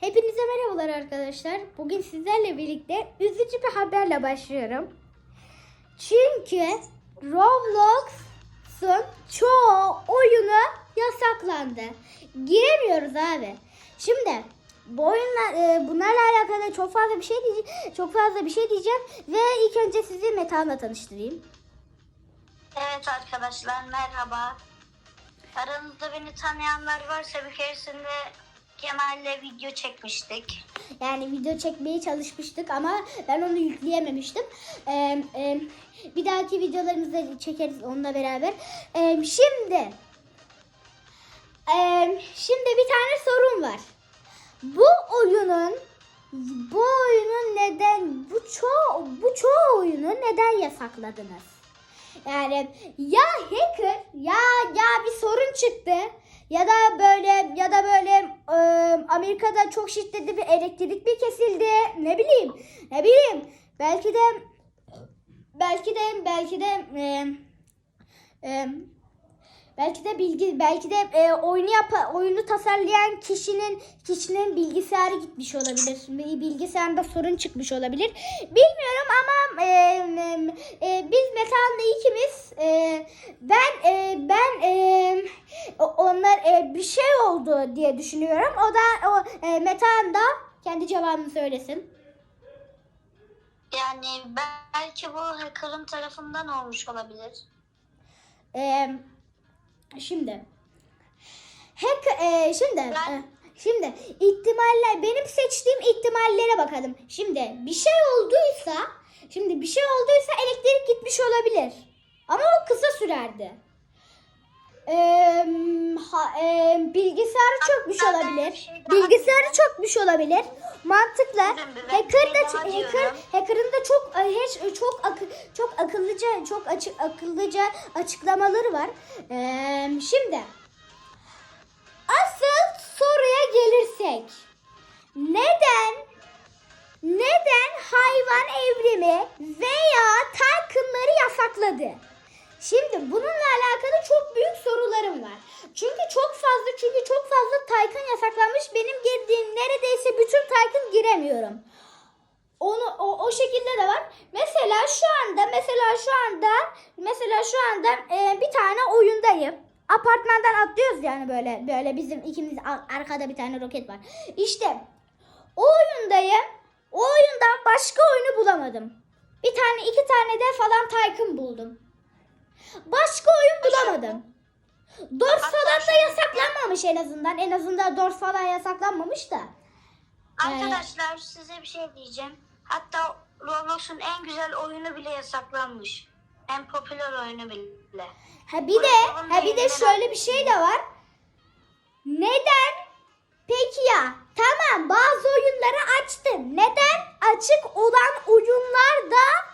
Hepinize merhabalar arkadaşlar. Bugün sizlerle birlikte üzücü bir haberle başlıyorum. Çünkü Roblox'un çoğu oyunu yasaklandı. Giremiyoruz abi. Şimdi bu oyunla e, bunlarla alakalı çok fazla bir şey diyeceğim. Çok fazla bir şey diyeceğim ve ilk önce sizi Metehan'la tanıştırayım. Evet arkadaşlar merhaba. Aranızda beni tanıyanlar varsa bir keresinde Kemal'le video çekmiştik. Yani video çekmeye çalışmıştık ama ben onu yükleyememiştim. Ee, e, bir dahaki videolarımızda çekeriz onunla beraber. Ee, şimdi e, şimdi bir tane sorun var. Bu oyunun bu oyunun neden bu çoğu bu çoğu oyunu neden yasakladınız? Yani ya hacker ya ya bir sorun çıktı ya da böyle ya da böyle e, Amerika'da çok şiddetli bir elektrik bir kesildi. Ne bileyim ne bileyim. Belki de belki de belki de e, e, belki de bilgi belki de e, oyunu yap oyunu tasarlayan kişinin kişinin bilgisayarı gitmiş olabilir Bir bilgisayarında sorun çıkmış olabilir bilmiyorum ama e, e, e, biz Metan'la ikimiz e, ben e, ben e, onlar e, bir şey oldu diye düşünüyorum o da o e, Metan da kendi cevabını söylesin. Yani belki bu hacker'ın tarafından olmuş olabilir. Ee, şimdi hack e, şimdi e, şimdi ihtimaller benim seçtiğim ihtimallere bakalım. Şimdi bir şey olduysa şimdi bir şey olduysa elektrik gitmiş olabilir. Ama o kısa sürerdi. Ha, e, bilgisayarı çökmüş olabilir. Bilgisayarı çökmüş olabilir. Mantıklı. Hacker da hacker, hacker'ın da çok e, hiç çok akı, çok akıllıca çok açık akıllıca açıklamaları var. Ee, şimdi asıl soruya gelirsek neden neden hayvan evrimi veya Tarkınları yasakladı? Şimdi bununla alakalı çok büyük sorularım var. Çünkü çok fazla çünkü çok fazla Taykın yasaklanmış. Benim girdiğim neredeyse bütün Taykın giremiyorum. Onu o, o şekilde de var. Mesela şu anda mesela şu anda mesela şu anda e, bir tane oyundayım. Apartmandan atlıyoruz yani böyle böyle bizim ikimiz ar- arkada bir tane roket var. İşte o oyundayım. O oyundan başka oyunu bulamadım. Bir tane iki tane de falan Taykın buldum. Başka oyun bulamadım. Dors falan da yasaklanmamış en azından. En azından Dors falan yasaklanmamış da. Arkadaşlar size bir şey diyeceğim. Hatta Roblox'un en güzel oyunu bile yasaklanmış. En popüler oyunu bile. Ha bir de ha bir de şöyle bir şey de var. Neden? Peki ya tamam bazı oyunları açtın. Neden açık olan oyunlar da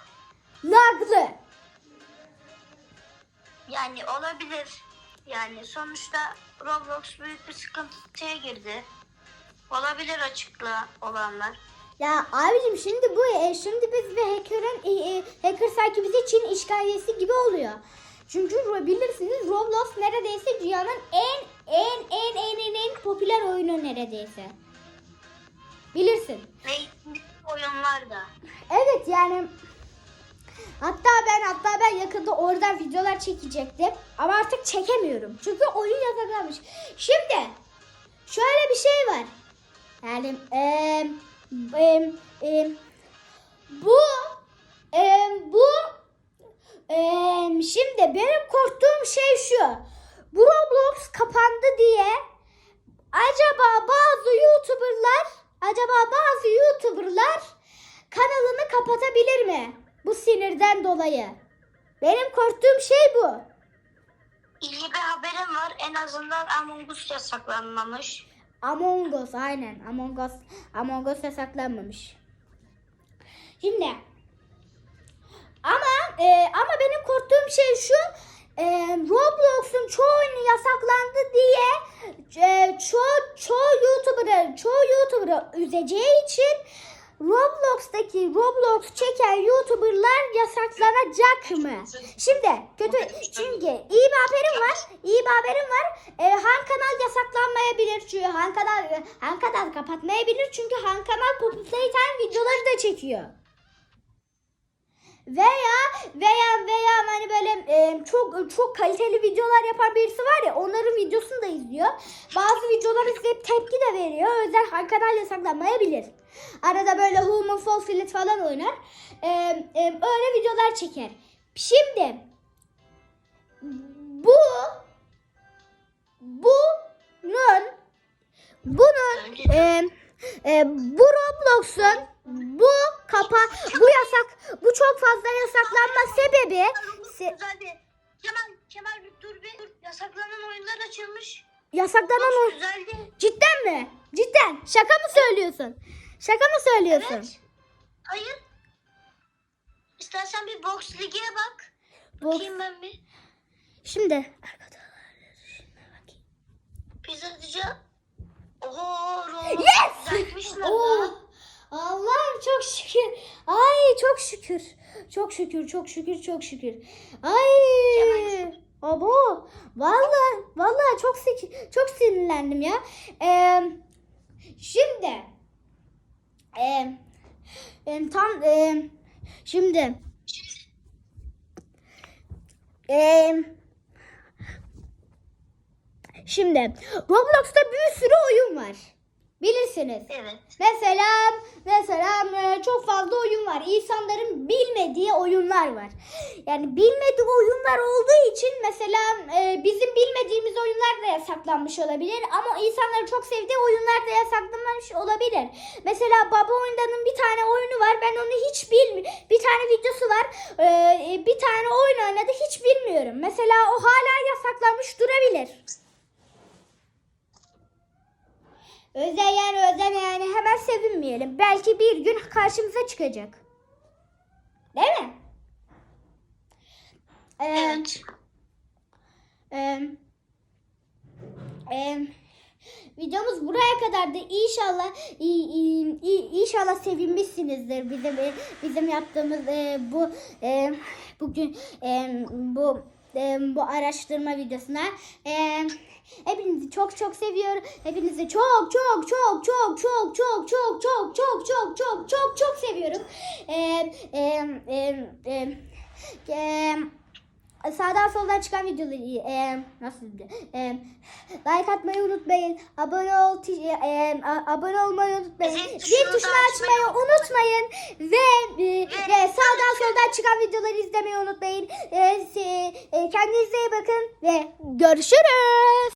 laglı? Yani olabilir. Yani sonuçta Roblox büyük bir sıkıntıya girdi. Olabilir açıkla olanlar. Ya abicim şimdi bu e, şimdi biz bir hacker'ın e, e, hacker sanki bize Çin işgaliyesi gibi oluyor. Çünkü bilirsiniz Roblox neredeyse dünyanın en en en en en, en popüler oyunu neredeyse. Bilirsin. Ve oyunlar da. Evet yani hatta ben hatta ben yakında oradan videolar çekecektim ama artık çekemiyorum. Çünkü oyun yasaklanmış. Şimdi şöyle bir şey var. Yani eee em, em, bu em, bu em, şimdi benim korktuğum şey şu. Bu Roblox kapandı diye acaba bazı YouTuber'lar acaba bazı YouTuber'lar kanalını kapatabilir mi? Bu sinirden dolayı. Benim korktuğum şey bu. İyi bir haberim var. En azından Among Us yasaklanmamış. Among Us aynen. Among Us, Among Us yasaklanmamış. Şimdi ama e, ama benim korktuğum şey şu e, Roblox'un çoğu oyunu yasaklandı diye e, çoğu çoğu YouTuber'ı çoğu YouTuber'ı üzeceği için Roblox'taki Roblox çeken YouTuber'lar yasaklanacak mı? Şimdi kötü çünkü iyi bir haberim var. İyi bir haberim var. Ee, Han kanal yasaklanmayabilir çünkü Han kanal Han kanal kapatmayabilir çünkü Han kanal Playtime videoları da çekiyor. Veya veya veya hani böyle e, çok çok kaliteli videolar yapan birisi var ya onların videosunu da izliyor. Bazı videoları izleyip tepki de veriyor. O yüzden Han kanal yasaklanmayabilir. Arada böyle Human Fall Flat falan oynar. E, e, öyle videolar çeker. Şimdi bu bunun bunun e, e, bu Roblox'un bu kapa bu yasak bu çok fazla yasaklanma sebebi se-. Kemal, Kemal bir dur bir dur. Yasaklanan oyunlar açılmış. yasaklanan o Güzeldi. cidden mi? Cidden şaka mı söylüyorsun? Şaka mı söylüyorsun? Evet. Hayır. İstersen bir box ligiye bak. Bu Bakayım ben bir. şimdi arkadaşlar şimdi bakayım. Pizzacı. Oho. Roblox Yes! Oh, Allah'ım çok şükür. Ay çok şükür. Çok şükür, çok şükür, çok şükür. Ay. Abo. Vallahi vallahi çok çok sinirlendim ya. Ee, şimdi em, tam ee, şimdi ee, şimdi Roblox'ta bir sürü oyun var. Bilirsiniz. Evet. Mesela mesela e, çok fazla oyun var. İnsanların bilmediği oyunlar var. Yani bilmediği oyunlar olduğu için mesela e, bizim bilmediğimiz oyunlar da yasaklanmış olabilir ama insanların çok sevdiği oyunlar da yasaklanmış olabilir. Mesela Baba Oyunda'nın bir tane oyunu var. Ben onu hiç bilmiyorum. Bir tane videosu var. E, bir tane oyun oynadı hiç bilmiyorum. Mesela o hala yasaklanmış durabilir. Özel yani hemen sevinmeyelim. Belki bir gün karşımıza çıkacak. Değil mi? Ee, Evet. e, e, videomuz buraya kadar da inşallah i- i- i- inşallah sevinmişsinizdir bizim bizim yaptığımız e, bu e, bugün e, bu e, bu araştırma videosuna. E, hepinizi çok çok seviyorum. Hepinizi çok çok çok çok çok çok çok çok çok çok çok çok çok seviyorum. E, e, e, e, e, Sağdan soldan çıkan videoları e, nasıl e, like atmayı unutmayın. Abone ol e, abone olmayı unutmayın. Zil Zil da açmayı unutmayın ve e, ve sağdan soldan çıkan videoları izlemeyi unutmayın. E, e, kendinize iyi bakın ve görüşürüz.